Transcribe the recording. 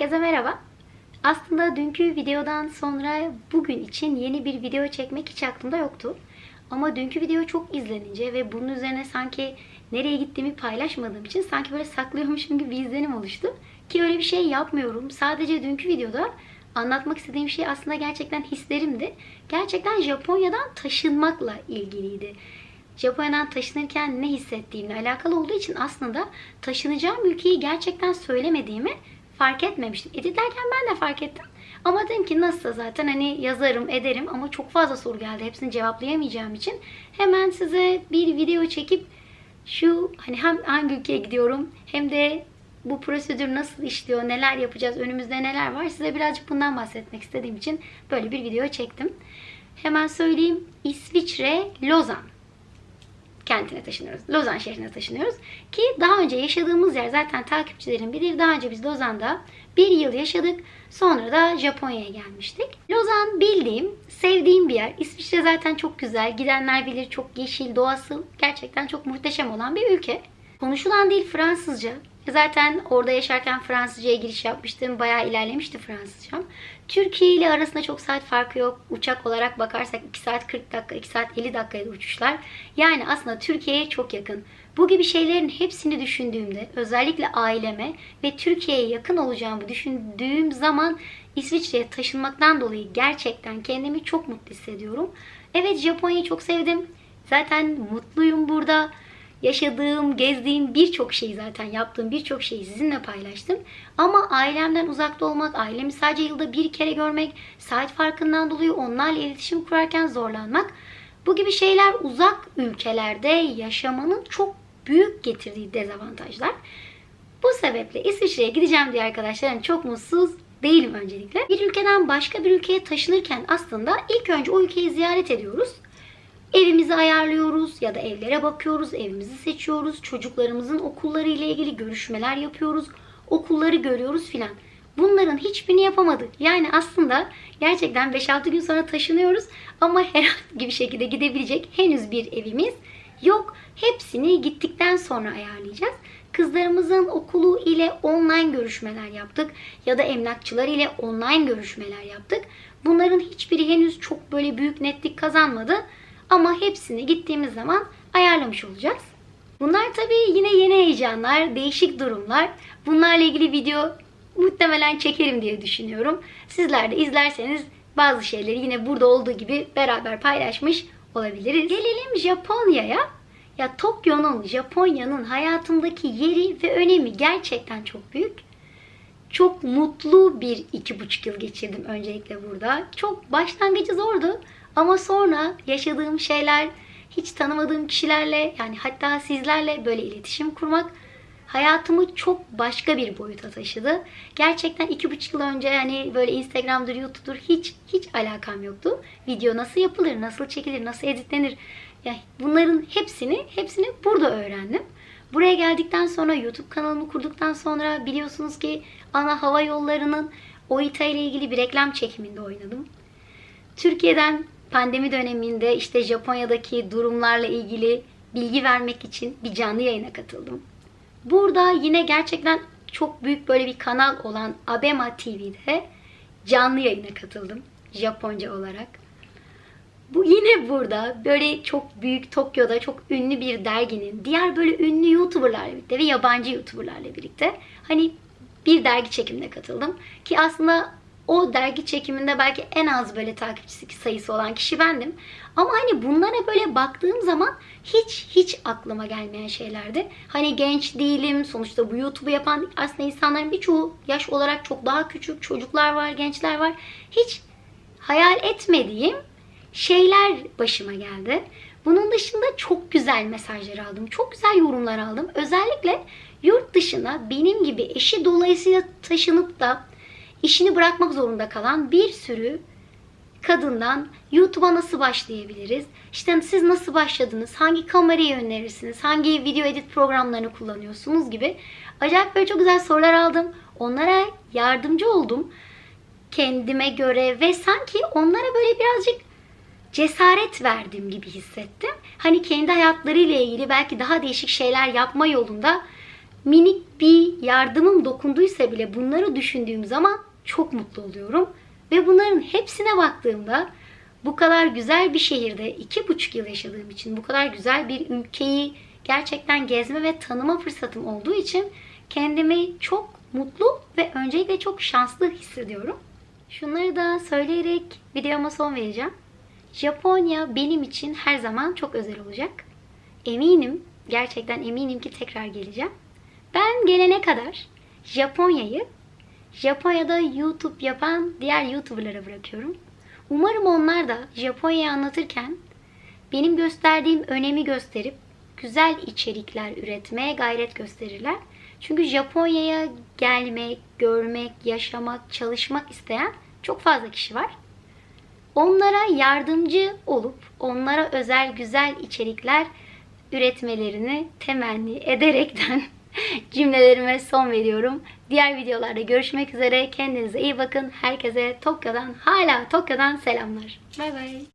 Herkese merhaba. Aslında dünkü videodan sonra bugün için yeni bir video çekmek hiç aklımda yoktu. Ama dünkü video çok izlenince ve bunun üzerine sanki nereye gittiğimi paylaşmadığım için sanki böyle saklıyormuşum gibi bir izlenim oluştu. Ki öyle bir şey yapmıyorum. Sadece dünkü videoda anlatmak istediğim şey aslında gerçekten hislerimdi. Gerçekten Japonya'dan taşınmakla ilgiliydi. Japonya'dan taşınırken ne hissettiğimle alakalı olduğu için aslında taşınacağım ülkeyi gerçekten söylemediğimi fark etmemiştim. Editlerken ben de fark ettim. Ama dedim ki nasılsa zaten hani yazarım ederim ama çok fazla soru geldi. Hepsini cevaplayamayacağım için hemen size bir video çekip şu hani hem hangi ülkeye gidiyorum hem de bu prosedür nasıl işliyor, neler yapacağız, önümüzde neler var size birazcık bundan bahsetmek istediğim için böyle bir video çektim. Hemen söyleyeyim. İsviçre, Lozan kentine taşınıyoruz. Lozan şehrine taşınıyoruz. Ki daha önce yaşadığımız yer zaten takipçilerin bilir. Daha önce biz Lozan'da bir yıl yaşadık. Sonra da Japonya'ya gelmiştik. Lozan bildiğim, sevdiğim bir yer. İsviçre zaten çok güzel. Gidenler bilir çok yeşil, doğası gerçekten çok muhteşem olan bir ülke. Konuşulan dil Fransızca. Zaten orada yaşarken Fransızcaya giriş yapmıştım. Bayağı ilerlemişti Fransızcam. Türkiye ile arasında çok saat farkı yok. Uçak olarak bakarsak 2 saat 40 dakika, 2 saat 50 dakikaydı uçuşlar. Yani aslında Türkiye'ye çok yakın. Bu gibi şeylerin hepsini düşündüğümde, özellikle aileme ve Türkiye'ye yakın olacağımı düşündüğüm zaman İsviçre'ye taşınmaktan dolayı gerçekten kendimi çok mutlu hissediyorum. Evet Japonya'yı çok sevdim. Zaten mutluyum burada yaşadığım, gezdiğim birçok şeyi zaten yaptığım birçok şeyi sizinle paylaştım. Ama ailemden uzakta olmak, ailemi sadece yılda bir kere görmek, saat farkından dolayı onlarla iletişim kurarken zorlanmak bu gibi şeyler uzak ülkelerde yaşamanın çok büyük getirdiği dezavantajlar. Bu sebeple İsviçre'ye gideceğim diye arkadaşlarım çok mutsuz değilim öncelikle. Bir ülkeden başka bir ülkeye taşınırken aslında ilk önce o ülkeyi ziyaret ediyoruz. Evimizi ayarlıyoruz ya da evlere bakıyoruz, evimizi seçiyoruz, çocuklarımızın okulları ile ilgili görüşmeler yapıyoruz, okulları görüyoruz filan. Bunların hiçbirini yapamadık. Yani aslında gerçekten 5-6 gün sonra taşınıyoruz ama herhangi bir şekilde gidebilecek henüz bir evimiz yok. Hepsini gittikten sonra ayarlayacağız. Kızlarımızın okulu ile online görüşmeler yaptık ya da emlakçılar ile online görüşmeler yaptık. Bunların hiçbiri henüz çok böyle büyük netlik kazanmadı. Ama hepsini gittiğimiz zaman ayarlamış olacağız. Bunlar tabii yine yeni heyecanlar, değişik durumlar. Bunlarla ilgili video muhtemelen çekerim diye düşünüyorum. Sizler de izlerseniz bazı şeyleri yine burada olduğu gibi beraber paylaşmış olabiliriz. Gelelim Japonya'ya. Ya Tokyo'nun, Japonya'nın hayatımdaki yeri ve önemi gerçekten çok büyük. Çok mutlu bir iki buçuk yıl geçirdim öncelikle burada. Çok başlangıcı zordu. Ama sonra yaşadığım şeyler, hiç tanımadığım kişilerle yani hatta sizlerle böyle iletişim kurmak hayatımı çok başka bir boyuta taşıdı. Gerçekten iki buçuk yıl önce yani böyle Instagram'dır, YouTube'dur hiç hiç alakam yoktu. Video nasıl yapılır, nasıl çekilir, nasıl editlenir. Yani bunların hepsini hepsini burada öğrendim. Buraya geldikten sonra YouTube kanalımı kurduktan sonra biliyorsunuz ki ana hava yollarının OITA ile ilgili bir reklam çekiminde oynadım. Türkiye'den pandemi döneminde işte Japonya'daki durumlarla ilgili bilgi vermek için bir canlı yayına katıldım. Burada yine gerçekten çok büyük böyle bir kanal olan Abema TV'de canlı yayına katıldım Japonca olarak. Bu yine burada böyle çok büyük Tokyo'da çok ünlü bir derginin diğer böyle ünlü YouTuber'larla birlikte ve yabancı YouTuber'larla birlikte hani bir dergi çekimine katıldım. Ki aslında o dergi çekiminde belki en az böyle takipçisi sayısı olan kişi bendim. Ama hani bunlara böyle baktığım zaman hiç hiç aklıma gelmeyen şeylerdi. Hani genç değilim. Sonuçta bu YouTube'u yapan aslında insanların birçoğu yaş olarak çok daha küçük. Çocuklar var, gençler var. Hiç hayal etmediğim şeyler başıma geldi. Bunun dışında çok güzel mesajlar aldım. Çok güzel yorumlar aldım. Özellikle yurt dışına benim gibi eşi dolayısıyla taşınıp da işini bırakmak zorunda kalan bir sürü kadından YouTube'a nasıl başlayabiliriz? İşte siz nasıl başladınız? Hangi kamerayı önerirsiniz? Hangi video edit programlarını kullanıyorsunuz gibi acayip böyle çok güzel sorular aldım. Onlara yardımcı oldum kendime göre ve sanki onlara böyle birazcık cesaret verdim gibi hissettim. Hani kendi hayatlarıyla ilgili belki daha değişik şeyler yapma yolunda minik bir yardımım dokunduysa bile bunları düşündüğüm zaman çok mutlu oluyorum. Ve bunların hepsine baktığımda bu kadar güzel bir şehirde iki buçuk yıl yaşadığım için, bu kadar güzel bir ülkeyi gerçekten gezme ve tanıma fırsatım olduğu için kendimi çok mutlu ve öncelikle çok şanslı hissediyorum. Şunları da söyleyerek videoma son vereceğim. Japonya benim için her zaman çok özel olacak. Eminim, gerçekten eminim ki tekrar geleceğim. Ben gelene kadar Japonya'yı Japonya'da YouTube yapan diğer YouTuber'lara bırakıyorum. Umarım onlar da Japonya'yı anlatırken benim gösterdiğim önemi gösterip güzel içerikler üretmeye gayret gösterirler. Çünkü Japonya'ya gelmek, görmek, yaşamak, çalışmak isteyen çok fazla kişi var. Onlara yardımcı olup onlara özel güzel içerikler üretmelerini temenni ederekten cümlelerime son veriyorum. Diğer videolarda görüşmek üzere. Kendinize iyi bakın. Herkese Tokyo'dan hala Tokyo'dan selamlar. Bay bay.